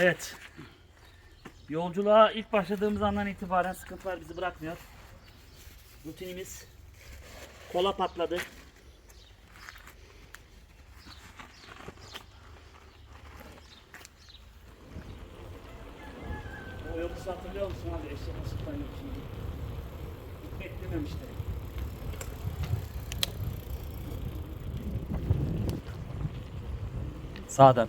Evet. Yolculuğa ilk başladığımız andan itibaren sıkıntılar bizi bırakmıyor. Rutinimiz kola patladı. O yolu hatırlıyor musun abi? Eşek nasıl yok şimdi. Hiç beklememişti. Sağdan.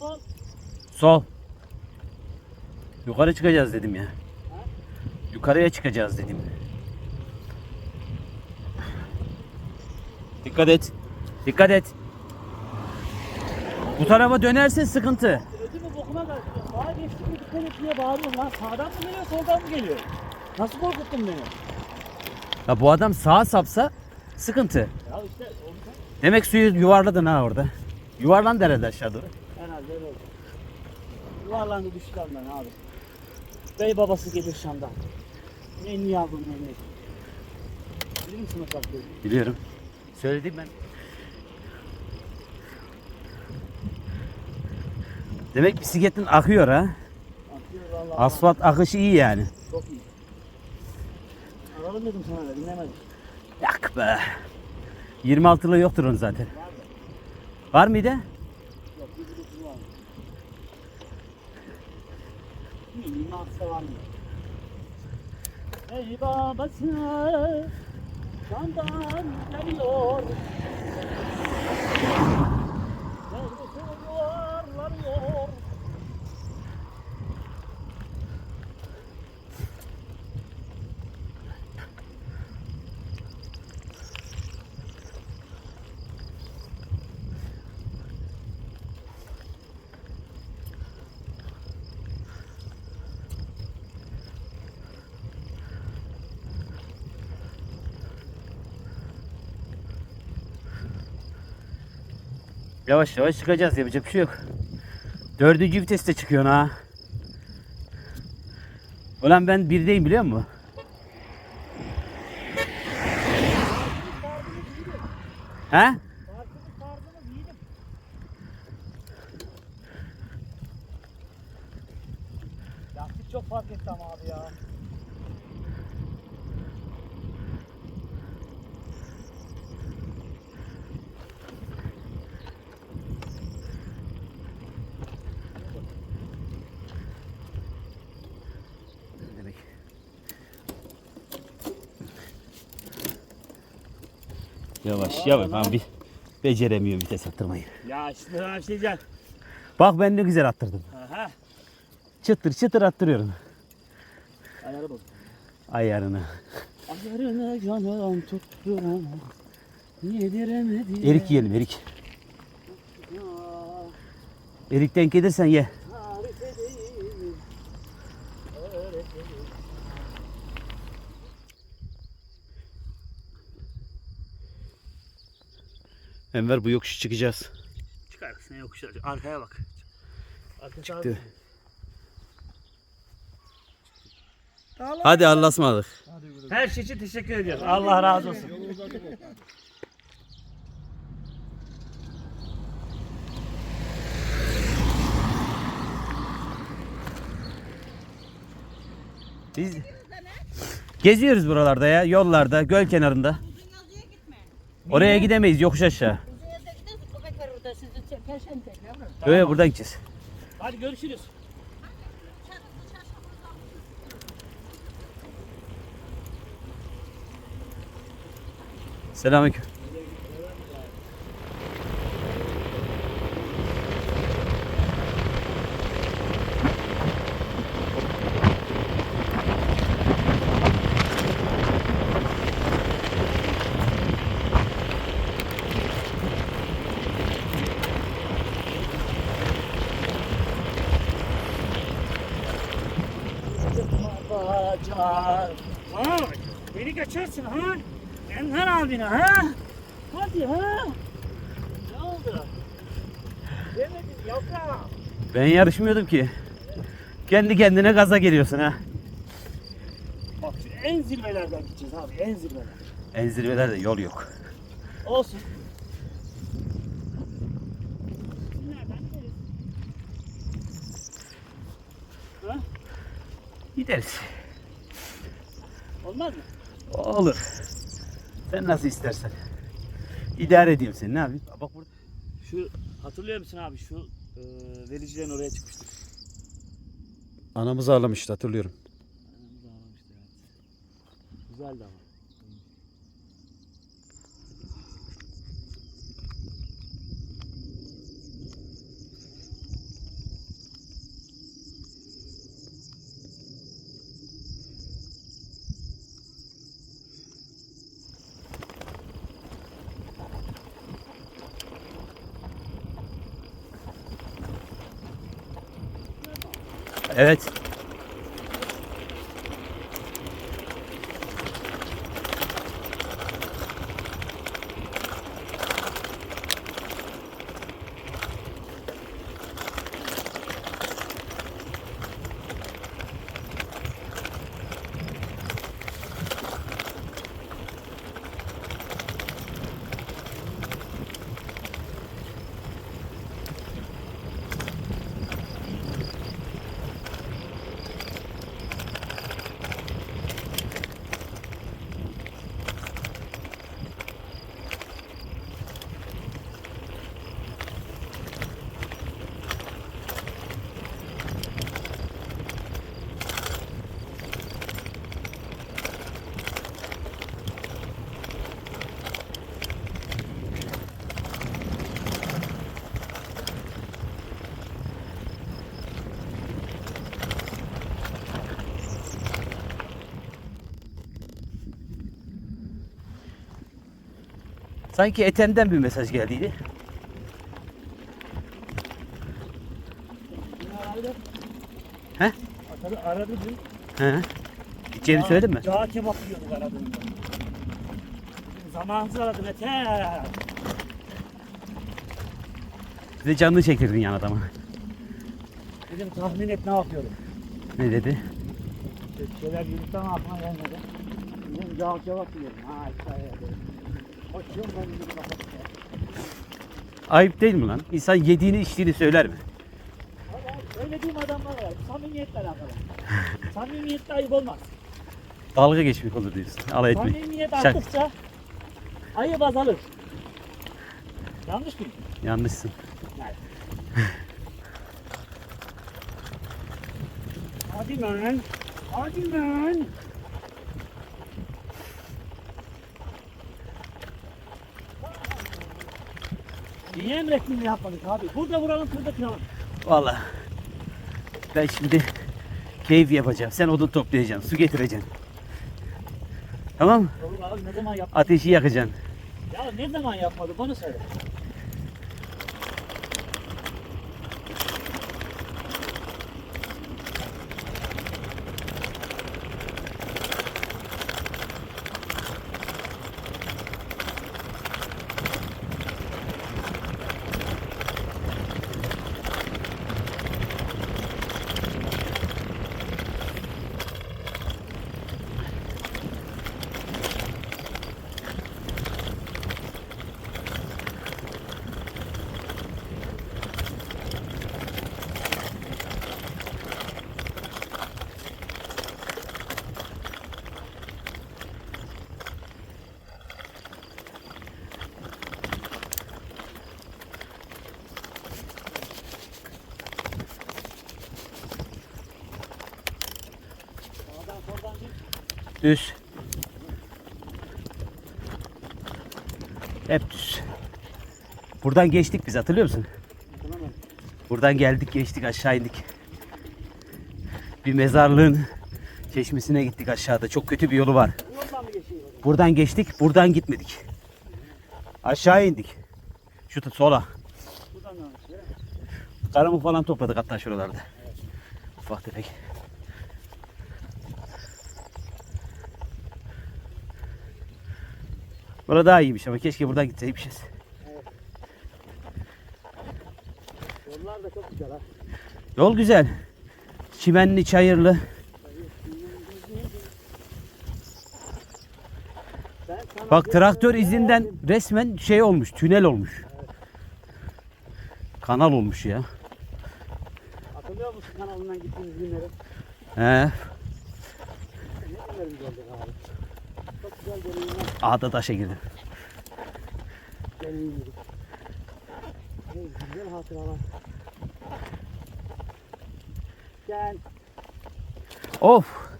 sol. Sol. Yukarı çıkacağız dedim ya. Yukarıya çıkacağız dedim. Dikkat et. Dikkat et. Bu tarafa dönerse sıkıntı. Ödümü bokuma karıştırıyor. Sağa geçtik mi dikkat et diye bağırıyorum lan. Sağdan mı geliyor soldan mı geliyor? Nasıl korkuttun beni? Ya bu adam sağa sapsa sıkıntı. Ya işte Demek suyu yuvarladın ha orada. Yuvarlan herhalde aşağı doğru. Herhalde öyle oldu. Yuvarlandı düştü ondan abi. Bey babası gelir Şam'dan. Ne niye yavrum ne ne. Bilir misin o şarkıyı? Biliyorum. Söyledim ben. Demek bisikletin akıyor ha. Atıyor vallahi. Asfalt akışı iyi yani. Çok iyi. Aralım dedim sana da dinlemedim. Yak be. 26'lı yoktur onun zaten. Var mıydı? Yok bir bir var. Yirmi altıda var mı? Ey babası Şam'dan geliyor Yavaş yavaş çıkacağız yapacak bir şey yok. Dördüncü viteste çıkıyorsun ha. Ulan ben birdeyim biliyor musun? He? Farkını sardınız yiğidim Lastik çok fark etti ama abi ya Ne demek? Yavaş yavaş ben bir beceremiyorum vites attırmayı. Ya şimdi şey diyeceğim Bak ben ne güzel attırdım. Aha Çıtır çıtır attırıyorum. Ayarı bozuk Ayarını. Ayarını canım tutturan Yediremedi Erik yiyelim erik. Erik denk gelirsen ye. Enver bu yokuşu çıkacağız. Çıkarsın yokuş alacak. Arkaya bak. Arka Çıktı. tarafı- Hadi Allah'a ısmarladık. Her şey için teşekkür ediyoruz. Allah razı olsun. Biz geziyoruz buralarda ya, yollarda, göl kenarında. Oraya gidemeyiz yokuş aşağı. Yavrum. Böyle buradan gideceğiz. Hadi görüşürüz. Selamünaleyküm. Aa, bak, beni kaçarsın ha? Enver abine ha? Hadi ha? Ne oldu? Demedim yaprağım. Ben yarışmıyordum ki. Kendi kendine gaza geliyorsun ha. Bak şu en zirvelerden gideceğiz abi en zirveler. En zirvelerde yol yok. Olsun. Gideriz. Olmaz mı? Olur. Sen nasıl istersen. İdare edeyim seni ne yapayım? Bak burada. Şu hatırlıyor musun abi şu e, vericilerin oraya çıkmıştık. Anamızı ağlamıştı hatırlıyorum. Anamız ağlamıştı evet. Güzeldi ama. Evet. Sanki Etem'den bir mesaj geldiydi. He? Aradı, aradı dün. He. Gideceğini söyledin mi? Cağ kebap yiyorduk aradığında. Zamanınızı aradım yeter. Bize canlı çekirdin yan adama. Dedim tahmin et ne yapıyorum. Ne dedi? Şeyler yürütten aklıma gelmedi. Dedim cağ kebap yiyorum. Ha hikaye Ayıp değil mi lan? İnsan yediğini içtiğini söyler mi? Ama söylediğim adamlar var. Samimiyetle alakalı. Samimiyetle ayıp olmaz. Dalga geçmek olur diyorsun. Alay etmek. Samimiyet Şak- arttıkça ayıp azalır. Yanlış mıyım? Yanlışsın. Yani. Hadi lan. Niye emrettiğini yapmadık abi? Burada vuralım kırda kıralım. Vallahi ben şimdi keyif yapacağım. Sen odun toplayacaksın. Su getireceksin. Tamam mı? Olur abi ne zaman yap? Ateşi yakacaksın. Ya ne zaman yapmadı bana söyle. Düz. Hep düz. Buradan geçtik biz hatırlıyor musun? Buradan geldik geçtik aşağı indik. Bir mezarlığın çeşmesine gittik aşağıda. Çok kötü bir yolu var. Buradan geçtik, buradan gitmedik. Aşağı indik. Şu sola. Karamı falan topladık hatta şuralarda. Ufak tefek. Burada daha iyiymiş ama keşke buradan gitseymişiz. Yollar da çok güzel ha. Yol güzel. Çimenli, çayırlı. Bak traktör izinden resmen şey olmuş, tünel olmuş. Kanal olmuş ya. Hatırlıyor musun kanalından gittiğimiz günleri? He. Ne günlerimiz oldu abi. Ağda taşa girdim. güzel hatıralar. Gel. Of.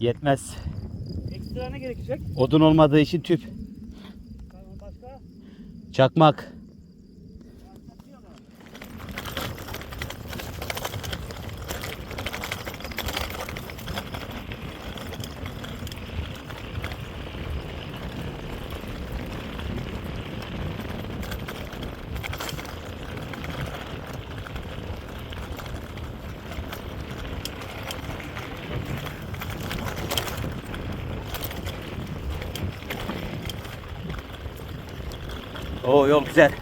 Yetmez. Ekstra ne gerekecek? Odun olmadığı için tüp. Başka? Çakmak. Güzel.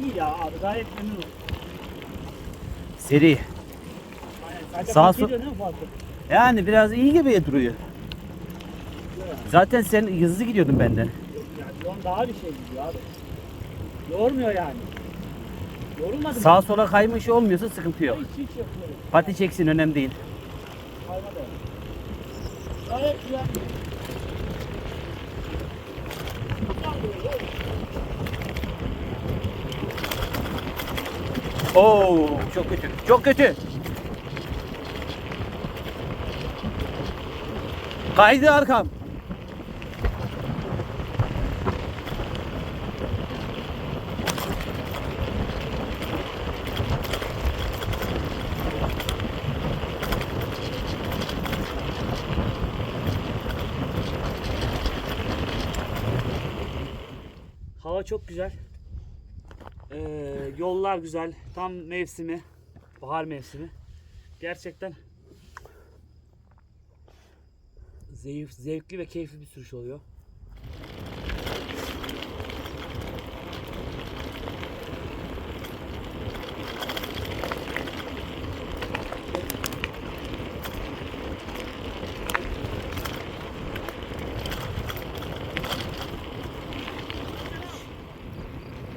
İyi ya abi gayet memnunum. Seri. Aynen. Sadece Sağ fark sol- ediyor değil mi farkı? Yani biraz iyi gibi duruyor. Zaten sen hızlı gidiyordun benden. Yani yol daha bir şey gidiyor abi. Yormuyor yani. Yorulmadım. Sağa sola kaymış olmuyorsa sıkıntı yok. Hiç hiç yapıyorum. Pati çeksin önemli değil. Kaymadı. Gayet güzel. Oo çok kötü. Çok kötü. Kaydı arkam. Hava çok güzel. Ee, yollar güzel. Tam mevsimi. Bahar mevsimi. Gerçekten zevk, zevkli ve keyifli bir sürüş oluyor.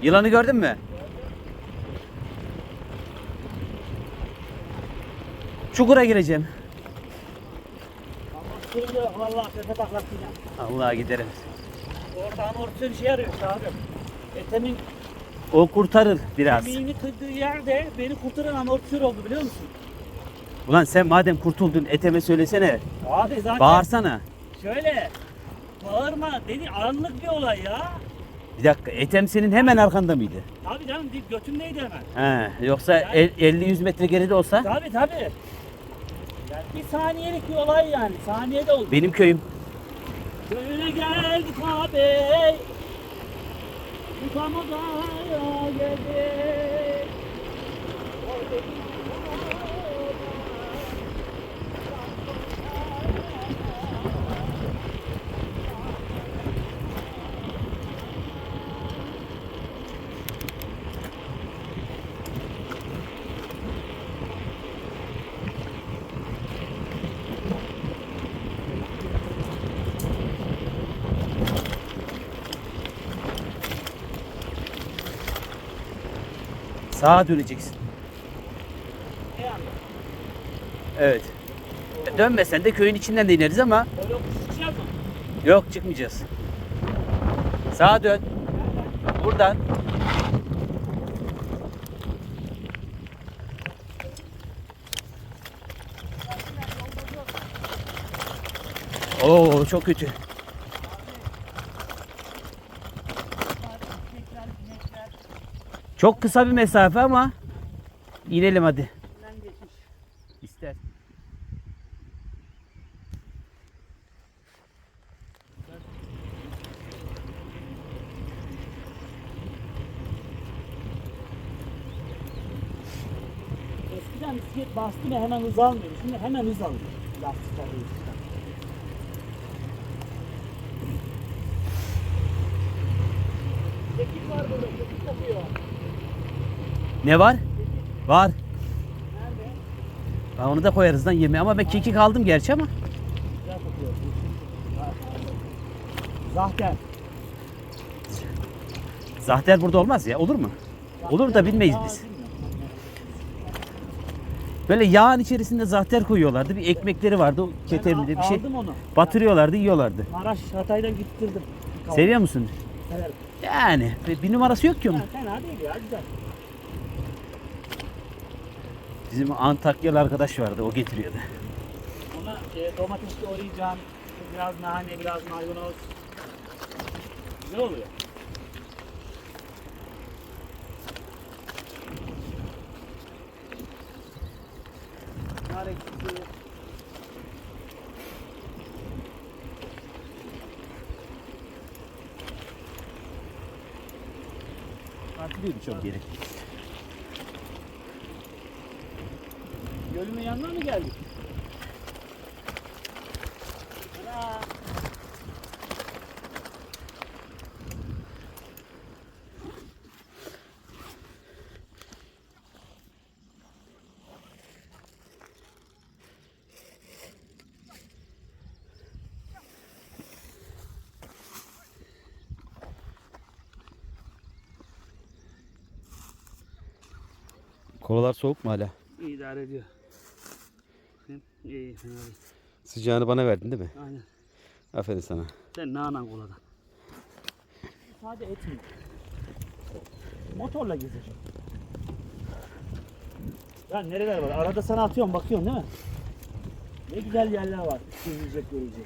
Yılanı gördün mü? Çukura gireceğim. Vallahi tepe taklatacağım. Allah giderim. Amortisör işe yarıyor işte abi. Etemin O kurtarır biraz. kemiğini kırdığı yerde beni kurtaran amortisör oldu biliyor musun? Ulan sen madem kurtuldun eteme söylesene. Abi zaten Bağırsana. şöyle bağırma dedi anlık bir olay ya. Bir dakika etem senin hemen arkanda mıydı? Tabii canım dip götümdeydi hemen. He, yoksa el- 50-100 metre geride olsa Tabii tabii. Bir saniyelik bir olay yani. Saniyede oldu. benim köyüm. Böyle geldik abi. Yıkamada geldik. Sağa döneceksin. Evet. Dönmesen de köyün içinden de ineriz ama yok çıkmayacağız. Sağa dön. Buradan. Oo çok kötü. Çok kısa bir mesafe ama inelim hadi. İster. Eskiden bisiklet bastı mı hemen hız almıyor. Şimdi hemen hız alıyor. Lastikler. Kekik var burada. Kekik kokuyor. Ne var? Var. Nerede? Ha, onu da koyarız lan yemeğe ama ben kekik aldım gerçi ama. Zahter. Zahter burada olmaz ya olur mu? Olur da bilmeyiz biz. Böyle yağın içerisinde zahter koyuyorlardı. Bir ekmekleri vardı o ketemli bir şey. Aldım onu. Batırıyorlardı yiyorlardı. Maraş Hatay'dan gittirdim. Seviyor musun? Severim. Yani bir- numarası yok ki onun. Fena değil ya güzel. Bizim Antakyalı arkadaş vardı o getiriyordu. Ona e, domates doğrayacağım. Biraz nane, biraz maydanoz. Güzel oluyor. Nar ekşisi. Artılıyordu çok geri. Gölümün yanına mı geldik? Ana! Kolalar soğuk mu hala? İdare ediyor. İyi, iyi, fena değil. Sıcağını bana verdin değil mi? Aynen. Aferin sana. Sen ne anan koladan? Sade et mi? Motorla gezeceğim. Ya nereler var? Arada sana atıyorum bakıyorsun değil mi? Ne güzel yerler var. Gezilecek, görecek.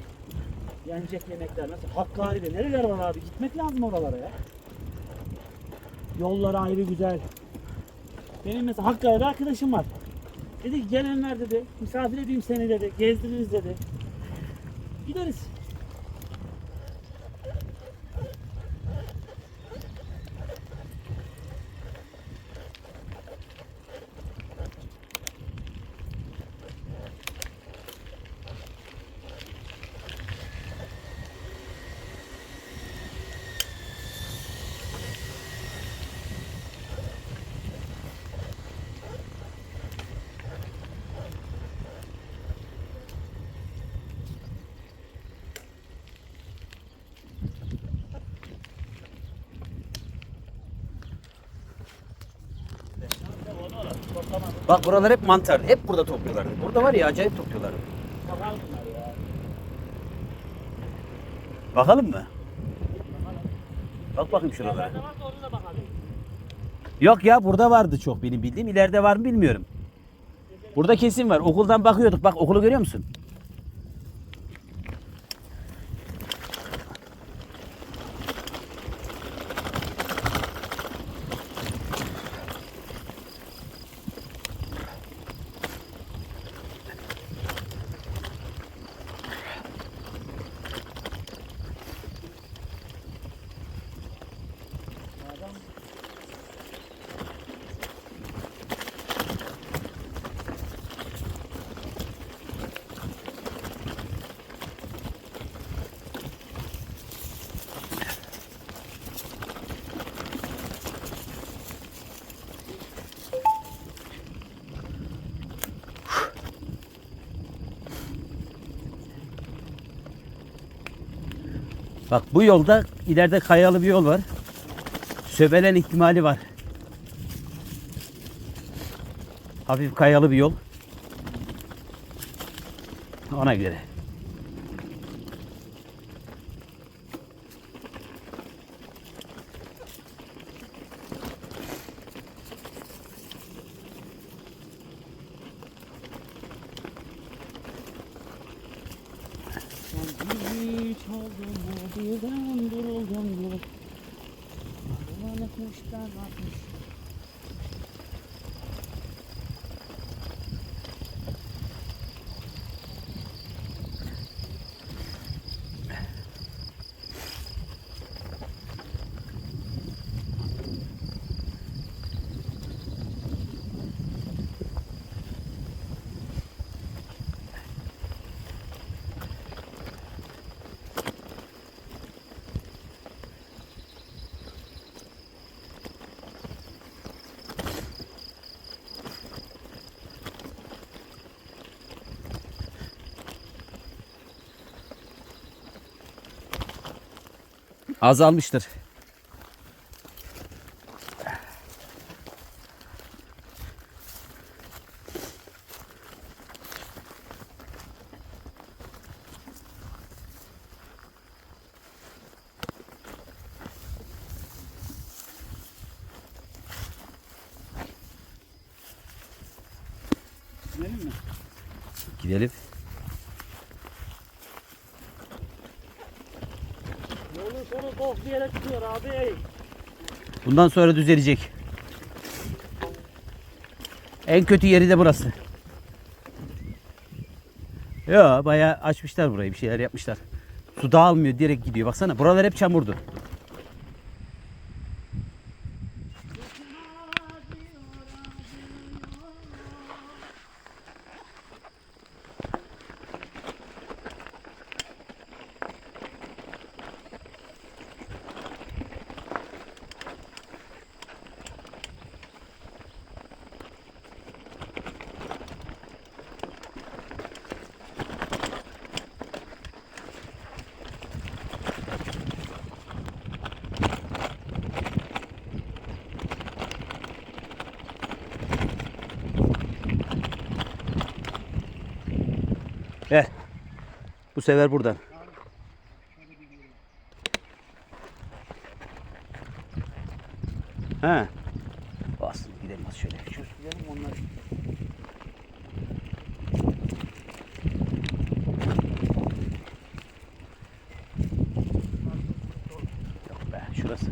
Yenecek yemekler. Nasıl? Hakkari'de nereler var abi? Gitmek lazım oralara ya. Yollar ayrı güzel. Benim mesela Hakkari'de arkadaşım var. Dedi gelenler dedi, misafir edeyim seni dedi, gezdiririz dedi. Gideriz. Bak buralar hep mantar. Hep burada topluyorlardı. Burada var ya acayip ya. Bakalım mı? Bak bakayım şuralara. Yok ya burada vardı çok benim bildiğim. İleride var mı bilmiyorum. Burada kesin var. Okuldan bakıyorduk. Bak okulu görüyor musun? Bak bu yolda ileride kayalı bir yol var. Söbelen ihtimali var. Hafif kayalı bir yol. Ona göre. Hiç oldum mu birden duruldum mu? Bana kuşlar bakmış. Azalmıştır. Gidelim mi? Gidelim. Yolun sonu bok bir yere çıkıyor abi. Bundan sonra düzelecek. En kötü yeri de burası. Ya bayağı açmışlar burayı bir şeyler yapmışlar. Su dağılmıyor direkt gidiyor. Baksana buralar hep çamurdu. Gel. Bu sefer buradan. Ha. Bas gidelim az şöyle. Şu gidelim onlar. Yok be şurası.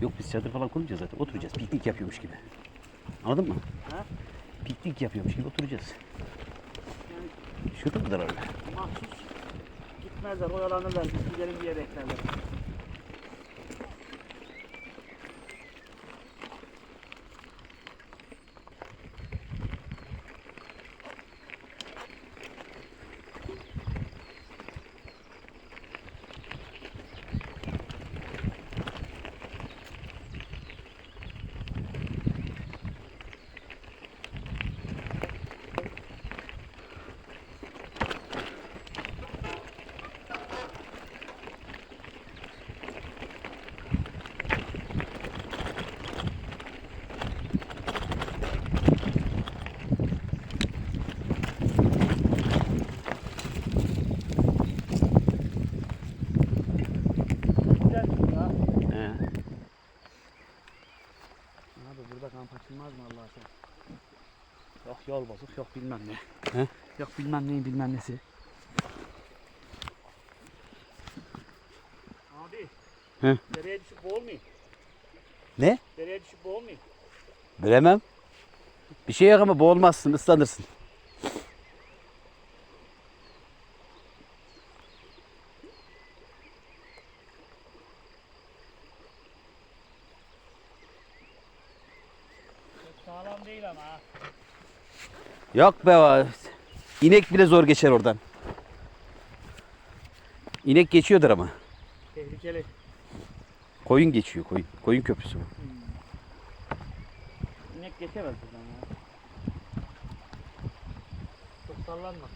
Yok biz çadır falan kurmayacağız zaten. Oturacağız. Piknik yapıyormuş gibi. Anladın mı? Piknik yapıyormuş gibi oturacağız. Şurada mıdır öyle? Mahsus gitmezler, oyalanırlar. Gidelim diye beklerler. Güzel ya. He. Abi burada kamp açılmaz mı Allah aşkına? Yol bozuk, yok bilmem ne. He? Yok bilmem neyin bilmem nesi. Abi. He? Dereye düşüp boğulmayayım. Ne? Dereye düşüp boğulmayayım. Bilemem. Bir şey yok ama boğulmazsın, ıslanırsın. Çok sağlam değil ama ha. Yok be. İnek bile zor geçer oradan. İnek geçiyordur ama. Tehlikeli. Koyun geçiyor, koyun. Koyun köprüsü bu. İnek geçemez buradan ya. Çok sallanma.